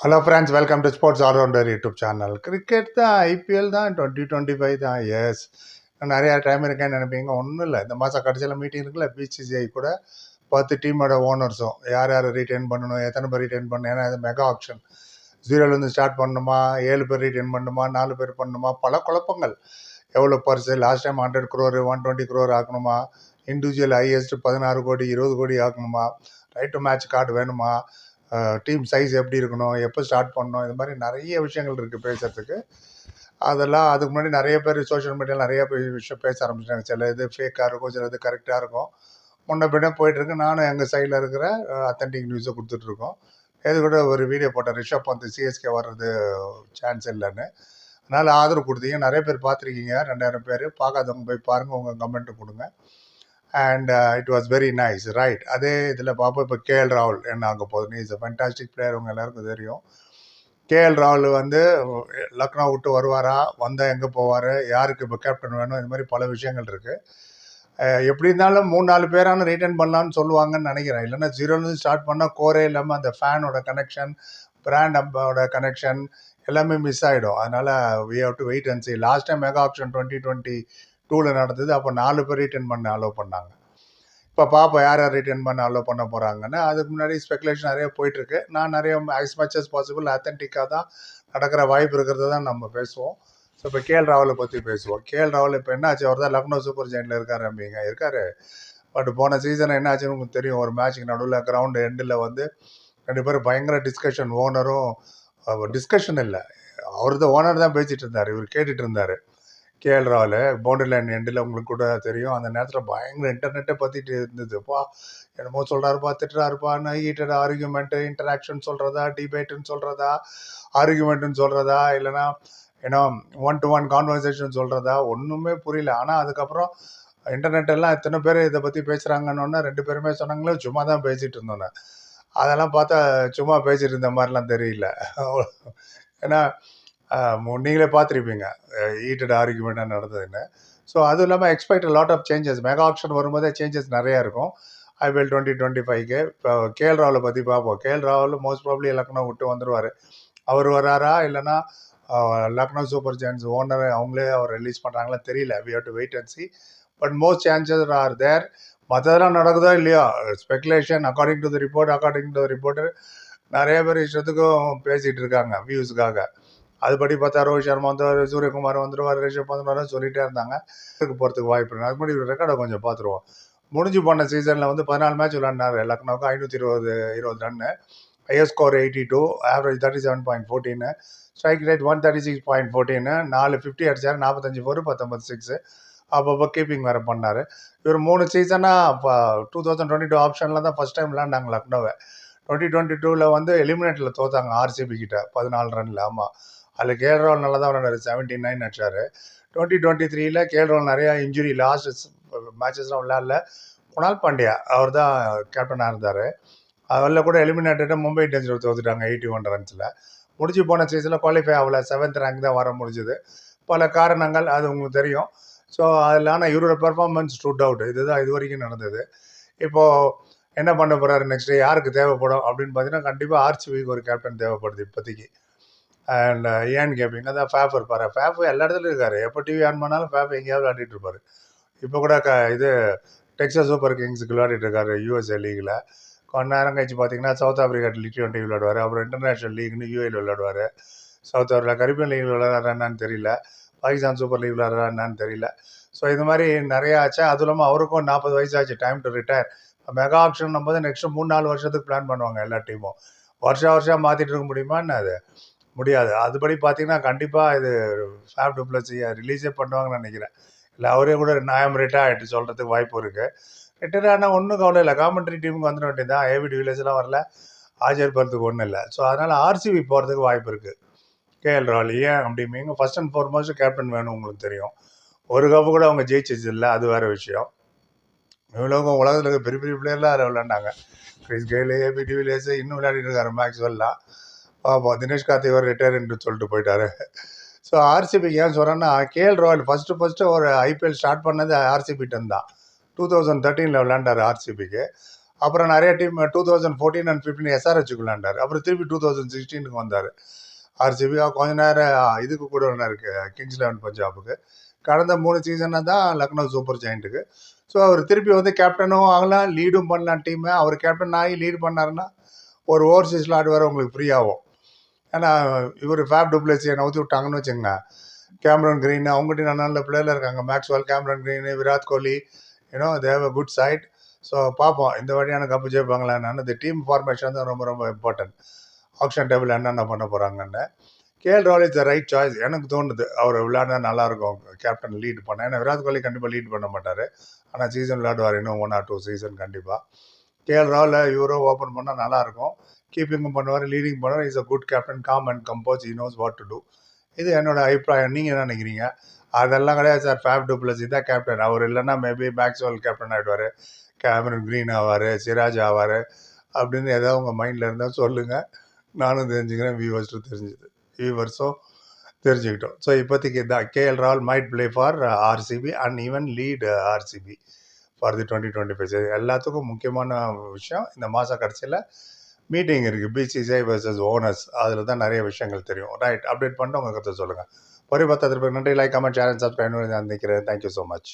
Hello friends welcome to sports allrounder YouTube channel cricket தான் IPL தான் twenty twenty five தான் yes நிறையா time இருக்கேன்னு நினைப்பீங்க. ஒன்றும் இல்லை. இந்த மாதம் கடைசியில் மீட்டிங் இருக்குல்ல பிசிசிஐ கூட பத்து டீமோட ஓனர்ஸும் யார் யார் ரீட்டைன் பண்ணணும் எத்தனை பேர் ரீட்டைன் பண்ணணும் ஏன்னா இது மெகா ஆப்ஷன் ஜீரோலேருந்து ஸ்டார்ட் பண்ணணுமா ஏழு பேர் ரீட்டைன் பண்ணணுமா நாலு பேர் பண்ணணுமா பல குழப்பங்கள். எவ்வளோ purse last time hundred crore one twenty crore ஆக்கணுமா? Individual highest பதினாறு கோடி இருபது கோடி ஆக்கணுமா? ரைட் டு மேட்ச் கார்டு வேணுமா? டீம் சைஸ் எப்படி இருக்கணும் எப்போ ஸ்டார்ட் பண்ணணும் இது மாதிரி நிறைய விஷயங்கள் இருக்குது பேசுகிறதுக்கு அதெல்லாம் அதுக்கு முன்னாடி நிறைய பேர் சோஷியல் மீடியாவில் நிறைய பேர் விஷயம் பேச ஆரம்பிச்சிட்டாங்க. சில இது ஃபேக்காக இருக்கும் சில இது கரெக்டாக இருக்கும். முன்ன பின்ன போயிட்டுருக்கு நானும் எங்கள் சைடில் இருக்கிற அத்தன்டிக் நியூஸை கொடுத்துட்ருக்கோம் இது கூட ஒரு வீடியோ போட்டேன். ரிஷப் வந்து சிஎஸ்கே வர்றது சான்ஸ் இல்லைன்னு. அதனால் ஆதரவு கொடுத்தீங்க. நிறைய பேர் பார்த்துருக்கீங்க. ரெண்டாயிரம் பேர். பார்க்காதவங்க போய் பாருங்கள் உங்கள் கமெண்ட்டு கொடுங்க. And it was very nice right அதே இதில் பார்ப்போம் இப்போ கேஎல் ராகுல் என்ன அங்கே போகுது இஸ் அ ஃபென்டாஸ்டிக் பிளேயர் உங்கள் எல்லாருக்கும் தெரியும். கேஎல் ராகுல் வந்து லக்னோ விட்டு வருவாரா? வந்தால் எங்கே போவார்? யாருக்கு இப்போ கேப்டன் வேணும்? இது மாதிரி பல விஷயங்கள் இருக்குது எப்படி இருந்தாலும் மூணு நாலு பேரான ரீட்டைன் பண்ணலான்னு சொல்லுவாங்கன்னு நினைக்கிறேன். இல்லைன்னா ஜீரோலேருந்து ஸ்டார்ட் பண்ணால் கோரே இல்லாமல் அந்த ஃபேனோட கனெக்ஷன் பிராண்ட் அம்போட கனெக்ஷன் எல்லாமே மிஸ் ஆகிடும் அதனால் we have to wait and see last time mega auction twenty twenty டூவில் நடந்தது. அப்போ நாலு பேர் ரிட்டர்ன் பண்ண அலோவ் பண்ணாங்க. இப்போ பாப்பா யார் யார் ரிட்டர்ன் பண்ண அலோவ் பண்ண போகிறாங்கன்னு அதுக்கு முன்னாடி ஸ்பெகுலேஷன் நிறைய போயிட்டுருக்கு. நான் நிறைய ஆஸ் மச் அஸ் பாசிபிள் அத்தன்டிக்காக தான் நடக்கிற வாய்ப்பு இருக்கிறத தான் நம்ம பேசுவோம். ஸோ இப்போ கேஎல் ராவலை பற்றி பேசுவோம். கேஎல் ராவல் இப்போ என்ன ஆச்சு? அவர் தான் லக்னோ சூப்பர் ஜெயினில் இருக்கார் அப்படிங்க இருக்கார். பட் போன சீசன் என்ன ஆச்சுன்னு உங்களுக்கு தெரியும். ஒரு மேட்ச்சுக்கு நடுவில் கிரவுண்டு எண்டில் வந்து ரெண்டு பேரும் பயங்கர டிஸ்கஷன் ஓனரும் டிஸ்கஷன் இல்லை. அவர் தான் ஓனர் தான் பேசிகிட்டு இருந்தார். இவர் கேட்டுட்டு இருந்தார். கேஎல் ராவில் பவுண்டரி லைன் எண்டில் உங்களுக்கு கூட தெரியும். அந்த நேரத்தில் பயங்கர இன்டர்நெட்டை பற்றிட்டு இருந்ததுப்பா என்னமோ சொல்கிறாருப்பா திட்டுறாருப்பான்னு ஹீட்டட் ஆர்கியூமெண்ட்டு இன்டராக்ஷன் சொல்கிறதா டிபேட்டுன்னு சொல்கிறதா ஆர்கியூமெண்ட்டுன்னு சொல்கிறதா இல்லைனா ஏன்னா ஒன் டு ஒன் கான்வர்சேஷன் சொல்கிறதா ஒன்றுமே புரியல. ஆனால் அதுக்கப்புறம் இன்டர்நெட் எல்லாம் எத்தனை பேர் இதை பற்றி பேசுகிறாங்கன்னு ரெண்டு பேருமே சொன்னாங்களே சும்மா தான் பேசிகிட்டு இருந்தோன்னு. அதெல்லாம் பார்த்தா சும்மா பேசிகிட்டு இருந்த மாதிரிலாம் தெரியல. ஏன்னா நீங்களே பார்த்துருப்பீங்க. ஈட்டட் ஆர்குமெண்ட்டாக நடந்ததுன்னு. ஸோ அதுவும் இல்லாமல் expect lot of changes mega auction வரும்போதே சேஞ்சஸ் நிறையா இருக்கும். ஐபிஎல் டுவெண்ட்டி டுவெண்ட்டி ஃபைவ்க்கு இப்போ கேஎல் ராவில் பற்றி பார்ப்போம். கேஎல் ராவில் மோஸ்ட் ப்ராப்ளி லக்னோ விட்டு வந்துடுவார் அவர் வராரா இல்லைனா லக்னோ சூப்பர் ஜெயின்ஸ் ஓனர் அவங்களே அவர் ரிலீஸ் பண்ணுறாங்களா தெரியல. We have to wait and see but most chances are there மற்றதெல்லாம் நடக்குதோ இல்லையோ? Speculation according to the report according to the report நிறைய பேர் இஷ்டத்துக்கும் பேசிகிட்டு இருக்காங்க வியூஸுக்காக அதுபடி பார்த்தா ரோஹித் சர்மா வந்து சூரியகுமார் வந்துடுவார் ரிஷப் வந்துடுவார் சொல்லிகிட்டே இருந்தாங்க. இதுக்கு போகிறதுக்கு வாய்ப்பு இருக்குது அது மாதிரி ரெக்கார்டை கொஞ்சம் பார்த்துருவோம். முடிஞ்சு போன சீசனில் வந்து பதினாலு மேட்ச் விளாண்டார் லக்னோவுக்கு ஐநூற்றி இருபது இருபது run higher score eighty two average thirty seven point fourteen strike rate one thirty six point fourteen நாலு ஃபிஃப்டி அடிச்சார் நாற்பத்தஞ்சு ஃபோர் பத்தொம்பது சிக்ஸு அப்பப்போ கீப்பிங் வேறு பண்ணார். இவர் மூணு சீசனாக இப்போ டூ தௌசண்ட் டுவெண்ட்டி டூ ஆப்ஷனில் தான் ஃபஸ்ட் டைம் விளாண்டாங்க லக்னோவை. டுவெண்ட்டி டுவெண்ட்டி டூவில் வந்து எலிமினேட்டில் தோத்தாங்க ஆர்சிபி கிட்ட பதினாலு ரனில் ஆமாம் அதில் கேஎல் நல்லா தான் விளாண்டாரு செவன்ட்டி நைன் அடிச்சார் டுவெண்ட்டி டுவெண்ட்டி த்ரீல கேஎல் நிறையா இன்ஜுரி லாஸ்ட் மேட்சஸ்லாம் விளையாடல. குணால் பாண்டியா அவர் தான் கேப்டனாக இருந்தார். அதில் கூட எலிமினேட்டடாக மும்பை இண்டியன்ஸ் தோத்துட்டாங்க எயிட்டி ஒன் ரன்ஸில் முடிச்சு போன சீசனில் குவாலிஃபை ஆகல. செவன்த் ரேங்க் தான் வர முடிஞ்சுது. பல காரணங்கள் அது உங்களுக்கு தெரியும். ஸோ அதில் ஆனால் இவரோட பெர்ஃபார்மன்ஸ் ஸ்டூட் அவுட் இதுதான் இது வரைக்கும் நடந்தது. இப்போது என்ன பண்ண போகிறாரு நெக்ஸ்ட் யாருக்கு தேவைப்படும் அப்படின்னு பார்த்தீங்கன்னா கண்டிப்பாக ஆர்சிபிக்கு ஒரு கேப்டன் தேவைப்படுது இப்போதைக்கு. அண்ட் uh, ஏன்னு கேட்பீங்க அதான் ஃபேஃப் இருப்பார். ஃபேஃப் எல்லா இடத்துலையும் இருக்கார். எப்போ டிவி ஆன் பண்ணாலும் ஃபேஃப் எங்கேயாவது விளையாடிட்டு இருப்பார். இப்போ கூட க இது டெக்ஸஸ் சூப்பர் கிங்ஸுக்கு விளையாடிட்டு இருக்காரு யூஎஸ்ஏ லீகில் கொஞ்ச நேரம் கழிச்சு பார்த்தீங்கன்னா சவுத் ஆஃப்ரிக்கா டி ட்வெண்ட்டி விளையாடுவார். அப்புறம் இன்டர்நேஷனல் லீக்னு யூஏல விளையாடுவார். சவுத் ஆஃப்ரிக்கா கரிபியன் லீக் விளையாடுறா என்னன்னு தெரியல. பாகிஸ்தான் சூப்பர் லீக் விளையாடுறா என்னன்னு தெரியல. ஸோ இது மாதிரி நிறையா ஆச்சு. அதுவும் இல்லாமல் அவருக்கும் நாற்பது வயசு ஆச்சு time to retire mega auction போது நெக்ஸ்ட் மூணு நாலு வருஷத்துக்கு பிளான் பண்ணுவாங்க எல்லா டீமும் வருஷம் வருஷம் மாற்றிட்டு இருக்க முடியுமான்னு அது? முடியாது. அதுபடி பார்த்தீங்கன்னா கண்டிப்பாக இது ஃபேப் டுப்ளஸியை ரிலீஸே பண்ணுவாங்கன்னு நினைக்கிறேன். இல்லை அவரே கூட நான் ஆகிட்டு சொல்கிறதுக்கு வாய்ப்பு இருக்குது ரிட்டையர் ஆனால் ஒன்றும் கவலை இல்லை. காமெண்ட்ரி டீமுக்கு வந்துட வேண்டியது தான் ஏவி டிவிலேஜ்லாம் வரல. ஆஜர் போகிறதுக்கு ஒன்றும் இல்லை. ஸோ அதனால் ஆர்சிபி போகிறதுக்கு வாய்ப்பு இருக்குது கேஎல் ராலி ஏன் அப்படிம்பீங்க ஃபஸ்ட் அண்ட் ஃபார்மோஸ்ட் கேப்டன் வேணும் உங்களுக்கு தெரியும். ஒரு கப்பு கூட அவங்க ஜெயிச்சது இல்லை. அது வேறு விஷயம். இவ்வளோ உலகத்தில் இருக்க பெரிய பெரிய பிளேயர்லாம் அதில் விளாண்டாங்க Chris Gayle AB de Villiers இன்னும் விளையாடிட்டு இருக்காரு மேக்ஸ்வெல்லாம் ஆமாம் தினேஷ் கார்த்திக் ரிட்டையர்மெண்ட் சொல்லிட்டு போயிட்டாரு. ஸோ ஆர்சிபிக்கு ஏன் சொல்கிறேன்னா கேஎல் ராயல் ஃபஸ்ட்டு ஃபஸ்ட்டு ஒரு ஐபிஎல் ஸ்டார்ட் பண்ணது ஆர்சிபிட்டன் தான். டூ தௌசண்ட் தேர்ட்டீனில் விளையாண்டார் ஆர்சிபிக்கு அப்புறம் நிறைய team two thousand fourteen and fifteen எஸ்ஆர்ஹெச்சுக்கு விளாண்டார் அப்புறம் திருப்பி டூ தௌசண்ட் சிக்ஸ்டீனுக்கு வந்தார். ஆர்சிபி கொஞ்ச நேரம் இதுக்கு கூட இருக்கு கிங்ஸ் லெவன் பஞ்சாபுக்கு. கடந்த மூணு சீசனாக தான் லக்னோ சூப்பர் ஜெயிண்ட்டுக்கு ஸோ அவர் திருப்பி வந்து கேப்டனும் ஆகலாம் லீடும் பண்ணலாம் டீமை அவர் கேப்டன் ஆகி லீடு பண்ணாருன்னா ஒரு ஓவர்சீஸில் ஆடுவார் உங்களுக்கு ஃப்ரீ ஆகும். ஏன்னா இவர் ஃபேப் டூப்ளேசி என்ன ஊற்றி விட்டாங்கன்னு வச்சுங்க கேமரன் க்ரீன் அவங்ககிட்ட நல்ல நல்ல பிளேயர் இருக்காங்க. Maxwell Cameron Green Virat Kohli you know they've a good side so பார்ப்போம். இந்த வழியான கப்பு ஜெயிப்பாங்களா என்னன்னு. இந்த டீம் ஃபார்மேஷன் தான் ரொம்ப ரொம்ப இம்பார்ட்டன்ட் ஆக்ஷன் டேபிள் என்னென்ன பண்ண போகிறாங்கன்னு KL Rahul is the right choice எனக்கு தோணுது. அவர் விளையாடினா நல்லாயிருக்கும் கேப்டன் லீட் பண்ண. ஏன்னா விராட் கோலி கண்டிப்பாக லீட் பண்ண மாட்டார். ஆனால் சீசன் விளையாடுவார். இன்னும் ஒன் ஆர் டூ சீசன் கண்டிப்பாக கேஎல் ராவில் இவரோ ஓப்பன் பண்ணால் நல்லாயிருக்கும் கீப்பிங்கும் பண்ணுவார் லீடிங் பண்ணுவார் is a good captain calm and compose he knows what to do இது என்னோட அபிப்பிராயம். நீங்கள் என்ன நினைக்கிறீங்க? அதெல்லாம் கிடையாது சார். ஃபேப் டூப்ளஸ் தான் கேப்டன் அவர் இல்லைன்னா மேபி மேக்ஸ்வெல் கேப்டன் ஆகிடுவார் கேமரன் க்ரீன் ஆவார். சிராஜ் ஆவார். அப்படின்னு ஏதாவது உங்கள் மைண்டில் இருந்தால் சொல்லுங்கள் நானும் தெரிஞ்சுக்கிறேன். வியூவர்ஸும் தெரிஞ்சுது. வியூவர்ஸும் தெரிஞ்சுக்கிட்டோம். ஸோ இப்போதைக்கு தான் KL Rahul might play for RCB and even lead RCB for the twenty twenty five எல்லாத்துக்கும் முக்கியமான விஷயம் இந்த மாத கடைசியில் மீட்டிங் இருக்குது பிசிசிஐ வர்சஸ் ஓனர்ஸ் அதில் தான் நிறைய விஷயங்கள் தெரியும். ரைட் அப்டேட் பண்ணிட்டு உங்கள் கருத்தை சொல்லுங்கள் ஒரு பத்து பேர் நன்றி லைக் கமெண்ட் சேனல் சப்ஸ்கிரைப் நினைக்கிறேன் தேங்க்யூ ஸோ மச்